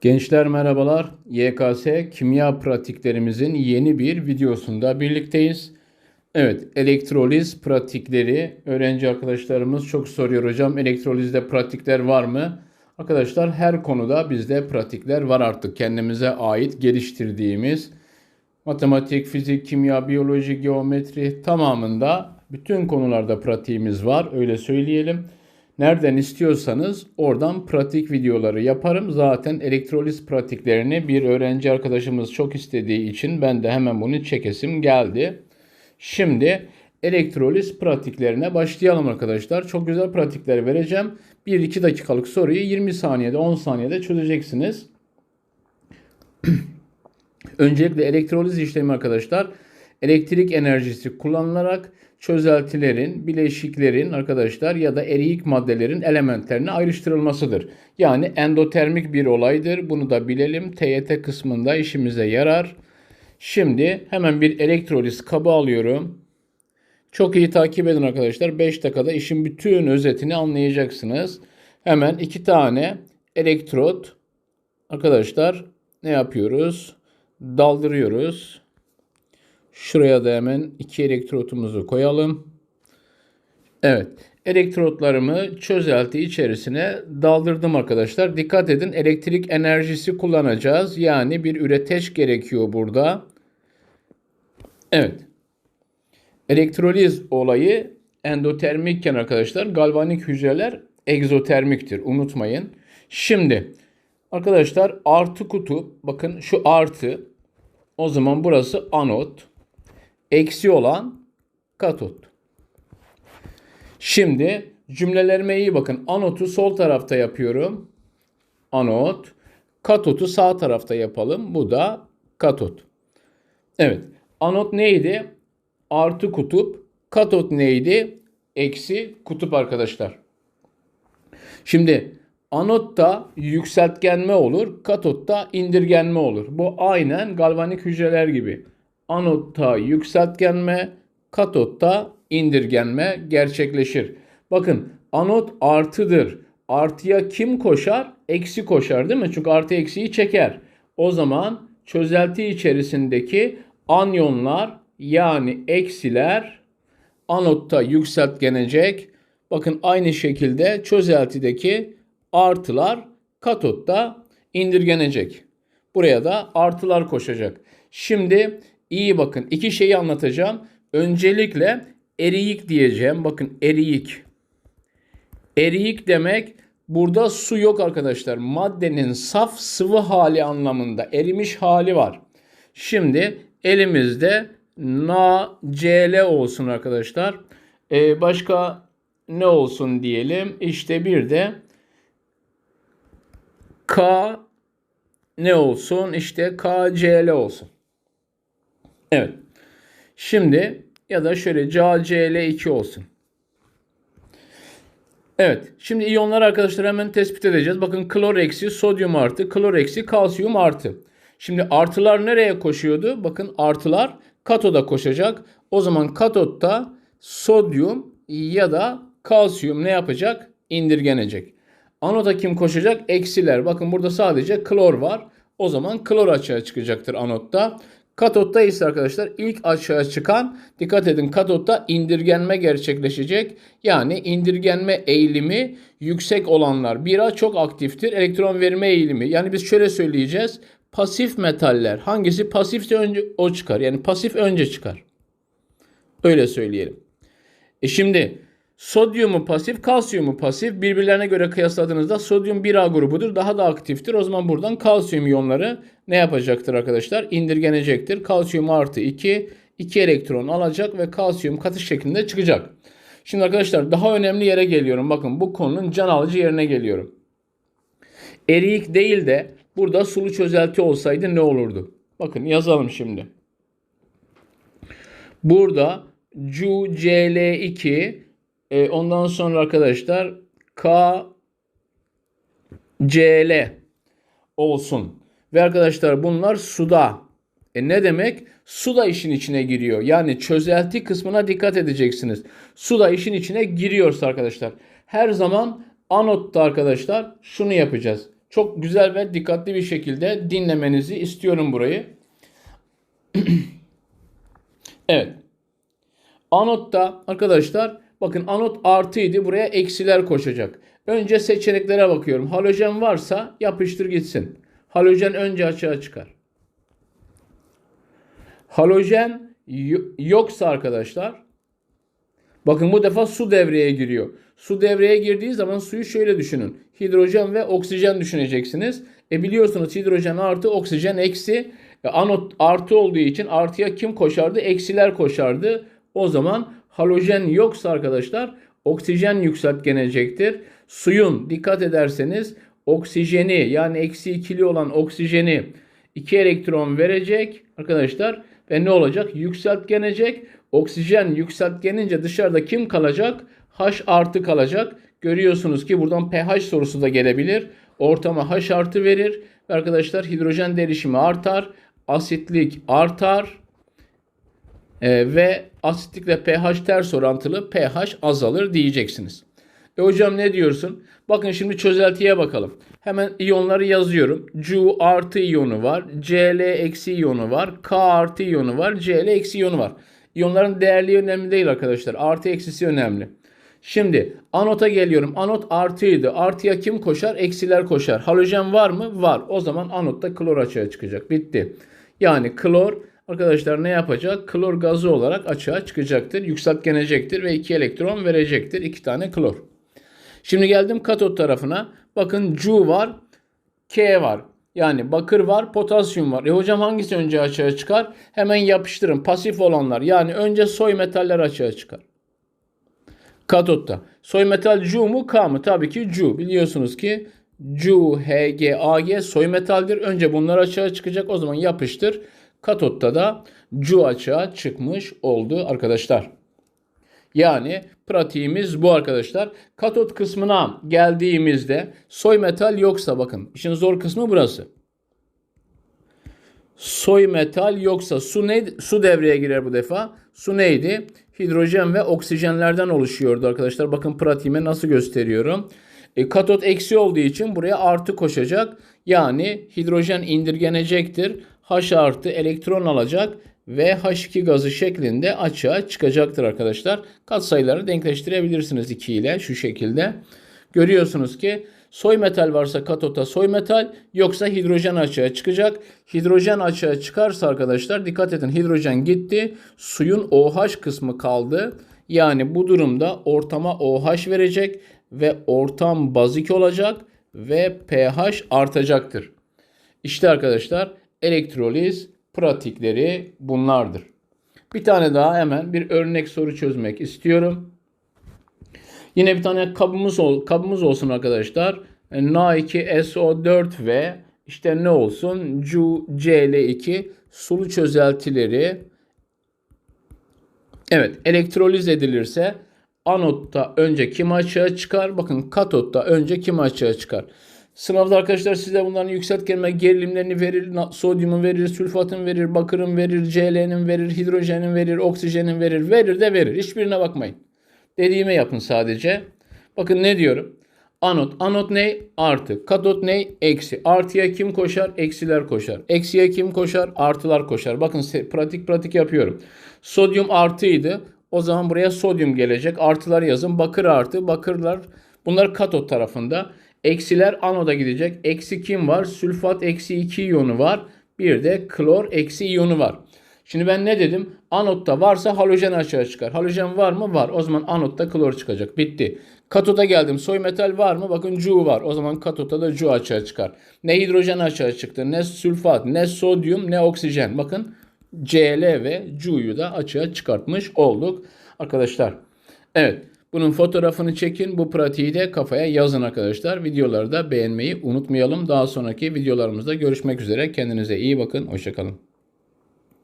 Gençler merhabalar. YKS kimya pratiklerimizin yeni bir videosunda birlikteyiz. Evet, elektroliz pratikleri öğrenci arkadaşlarımız çok soruyor hocam. Elektrolizde pratikler var mı? Arkadaşlar her konuda bizde pratikler var artık kendimize ait geliştirdiğimiz matematik, fizik, kimya, biyoloji, geometri tamamında bütün konularda pratiğimiz var öyle söyleyelim. Nereden istiyorsanız oradan pratik videoları yaparım. Zaten elektroliz pratiklerini bir öğrenci arkadaşımız çok istediği için ben de hemen bunu çekesim geldi. Şimdi elektroliz pratiklerine başlayalım arkadaşlar. Çok güzel pratikler vereceğim. 1-2 dakikalık soruyu 20 saniyede 10 saniyede çözeceksiniz. Öncelikle elektroliz işlemi arkadaşlar elektrik enerjisi kullanılarak çözeltilerin, bileşiklerin arkadaşlar ya da eriyik maddelerin elementlerine ayrıştırılmasıdır. Yani endotermik bir olaydır. Bunu da bilelim. TYT kısmında işimize yarar. Şimdi hemen bir elektroliz kabı alıyorum. Çok iyi takip edin arkadaşlar. 5 dakikada işin bütün özetini anlayacaksınız. Hemen iki tane elektrot arkadaşlar ne yapıyoruz? Daldırıyoruz. Şuraya da hemen iki elektrotumuzu koyalım. Evet. Elektrotlarımı çözelti içerisine daldırdım arkadaşlar. Dikkat edin elektrik enerjisi kullanacağız. Yani bir üreteç gerekiyor burada. Evet. Elektroliz olayı endotermikken arkadaşlar galvanik hücreler egzotermiktir. Unutmayın. Şimdi arkadaşlar artı kutup bakın şu artı o zaman burası anot eksi olan katot. Şimdi cümlelerime iyi bakın. Anotu sol tarafta yapıyorum. Anot. Katotu sağ tarafta yapalım. Bu da katot. Evet. Anot neydi? Artı kutup. Katot neydi? Eksi kutup arkadaşlar. Şimdi anotta yükseltgenme olur. Katotta indirgenme olur. Bu aynen galvanik hücreler gibi anotta yükseltgenme, katotta indirgenme gerçekleşir. Bakın anot artıdır. Artıya kim koşar? Eksi koşar değil mi? Çünkü artı eksiyi çeker. O zaman çözelti içerisindeki anyonlar yani eksiler anotta yükseltgenecek. Bakın aynı şekilde çözeltideki artılar katotta indirgenecek. Buraya da artılar koşacak. Şimdi İyi bakın iki şeyi anlatacağım. Öncelikle eriyik diyeceğim. Bakın eriyik. Eriyik demek burada su yok arkadaşlar. Maddenin saf sıvı hali anlamında erimiş hali var. Şimdi elimizde NaCl olsun arkadaşlar. Ee, başka ne olsun diyelim. İşte bir de K ne olsun? İşte KCl olsun. Evet. Şimdi ya da şöyle CaCl2 olsun. Evet. Şimdi iyonlar arkadaşlar hemen tespit edeceğiz. Bakın klor eksi sodyum artı, klor eksi kalsiyum artı. Şimdi artılar nereye koşuyordu? Bakın artılar katoda koşacak. O zaman katotta sodyum ya da kalsiyum ne yapacak? İndirgenecek. Anoda kim koşacak? Eksiler. Bakın burada sadece klor var. O zaman klor açığa çıkacaktır anotta. Katotta ise arkadaşlar ilk aşağı çıkan dikkat edin katotta indirgenme gerçekleşecek. Yani indirgenme eğilimi yüksek olanlar. Bira çok aktiftir. Elektron verme eğilimi. Yani biz şöyle söyleyeceğiz. Pasif metaller hangisi pasifse önce o çıkar. Yani pasif önce çıkar. Öyle söyleyelim. E şimdi Sodyumu pasif, kalsiyumu pasif. Birbirlerine göre kıyasladığınızda sodyum 1A grubudur. Daha da aktiftir. O zaman buradan kalsiyum iyonları ne yapacaktır arkadaşlar? İndirgenecektir. Kalsiyum artı 2, 2 elektron alacak ve kalsiyum katı şeklinde çıkacak. Şimdi arkadaşlar daha önemli yere geliyorum. Bakın bu konunun can alıcı yerine geliyorum. Eriyik değil de burada sulu çözelti olsaydı ne olurdu? Bakın yazalım şimdi. Burada CuCl2 e, ondan sonra arkadaşlar K CL olsun. Ve arkadaşlar bunlar suda. E ne demek? Su da işin içine giriyor. Yani çözelti kısmına dikkat edeceksiniz. Su da işin içine giriyorsa arkadaşlar. Her zaman anotta arkadaşlar şunu yapacağız. Çok güzel ve dikkatli bir şekilde dinlemenizi istiyorum burayı. evet. Anotta arkadaşlar bakın anot artıydı buraya eksiler koşacak. Önce seçeneklere bakıyorum. Halojen varsa yapıştır gitsin. Halojen önce açığa çıkar. Halojen yoksa arkadaşlar bakın bu defa su devreye giriyor. Su devreye girdiği zaman suyu şöyle düşünün. Hidrojen ve oksijen düşüneceksiniz. E biliyorsunuz hidrojen artı oksijen eksi e, anot artı olduğu için artıya kim koşardı? Eksiler koşardı. O zaman halojen yoksa arkadaşlar oksijen yükseltgenecektir. Suyun dikkat ederseniz oksijeni yani eksi ikili olan oksijeni 2 elektron verecek arkadaşlar ve ne olacak? Yükseltgenecek. Oksijen yükseltgenince dışarıda kim kalacak? H artı kalacak. Görüyorsunuz ki buradan pH sorusu da gelebilir. Ortama H artı verir. Ve arkadaşlar hidrojen derişimi artar. Asitlik artar. Ee, ve asitlikle pH ters orantılı pH azalır diyeceksiniz. E hocam ne diyorsun? Bakın şimdi çözeltiye bakalım. Hemen iyonları yazıyorum. Cu artı iyonu var. Cl eksi iyonu var. K artı iyonu var. Cl eksi iyonu var. İyonların değerli önemli değil arkadaşlar. Artı eksisi önemli. Şimdi anota geliyorum. Anot artıydı. Artıya kim koşar? Eksiler koşar. Halojen var mı? Var. O zaman anotta klor açığa çıkacak. Bitti. Yani klor arkadaşlar ne yapacak? Klor gazı olarak açığa çıkacaktır. Yükseltgenecektir ve 2 elektron verecektir. 2 tane klor. Şimdi geldim katot tarafına. Bakın Cu var, K var. Yani bakır var, potasyum var. E hocam hangisi önce açığa çıkar? Hemen yapıştırın. Pasif olanlar. Yani önce soy metaller açığa çıkar. Katotta. Soy metal Cu mu K mı? Tabii ki Cu. Biliyorsunuz ki Cu, Hg, Ag soy metaldir. Önce bunlar açığa çıkacak. O zaman yapıştır. Katotta da Cu açığa çıkmış oldu arkadaşlar. Yani pratiğimiz bu arkadaşlar. Katot kısmına geldiğimizde soy metal yoksa bakın işin zor kısmı burası. Soy metal yoksa su ne su devreye girer bu defa. Su neydi? Hidrojen ve oksijenlerden oluşuyordu arkadaşlar. Bakın pratiğime nasıl gösteriyorum. E, katot eksi olduğu için buraya artı koşacak. Yani hidrojen indirgenecektir. H artı elektron alacak ve H2 gazı şeklinde açığa çıkacaktır arkadaşlar. Katsayıları denkleştirebilirsiniz 2 ile şu şekilde. Görüyorsunuz ki soy metal varsa katota soy metal yoksa hidrojen açığa çıkacak. Hidrojen açığa çıkarsa arkadaşlar dikkat edin hidrojen gitti. Suyun OH kısmı kaldı. Yani bu durumda ortama OH verecek ve ortam bazik olacak ve pH artacaktır. İşte arkadaşlar elektroliz pratikleri bunlardır. Bir tane daha hemen bir örnek soru çözmek istiyorum. Yine bir tane kabımız, ol, kabımız olsun arkadaşlar. Na2SO4 ve işte ne olsun? CuCl2 sulu çözeltileri Evet elektroliz edilirse anotta önce kim açığa çıkar? Bakın katotta önce kim açığa çıkar? Sınavda arkadaşlar size bunların yükseltgenme gerilimlerini verir, sodyumun verir, sülfatın verir, bakırın verir, Cl'nin verir, hidrojenin verir, oksijenin verir, verir de verir. Hiçbirine bakmayın. Dediğime yapın sadece. Bakın ne diyorum? Anot. Anot ne? Artı. Katot ne? Eksi. Artıya kim koşar? Eksiler koşar. Eksiye kim koşar? Artılar koşar. Bakın pratik pratik yapıyorum. Sodyum artıydı. O zaman buraya sodyum gelecek. Artılar yazın. Bakır artı. Bakırlar. Bunlar katot tarafında. Eksiler anoda gidecek. Eksi kim var? Sülfat eksi 2 iyonu var. Bir de klor eksi iyonu var. Şimdi ben ne dedim? Anotta varsa halojen açığa çıkar. Halojen var mı? Var. O zaman anotta klor çıkacak. Bitti. Katoda geldim. Soy metal var mı? Bakın Cu var. O zaman katoda da Cu açığa çıkar. Ne hidrojen açığa çıktı, ne sülfat, ne sodyum, ne oksijen. Bakın Cl ve Cu'yu da açığa çıkartmış olduk arkadaşlar. Evet. Bunun fotoğrafını çekin. Bu pratiği de kafaya yazın arkadaşlar. Videoları da beğenmeyi unutmayalım. Daha sonraki videolarımızda görüşmek üzere. Kendinize iyi bakın. Hoşçakalın.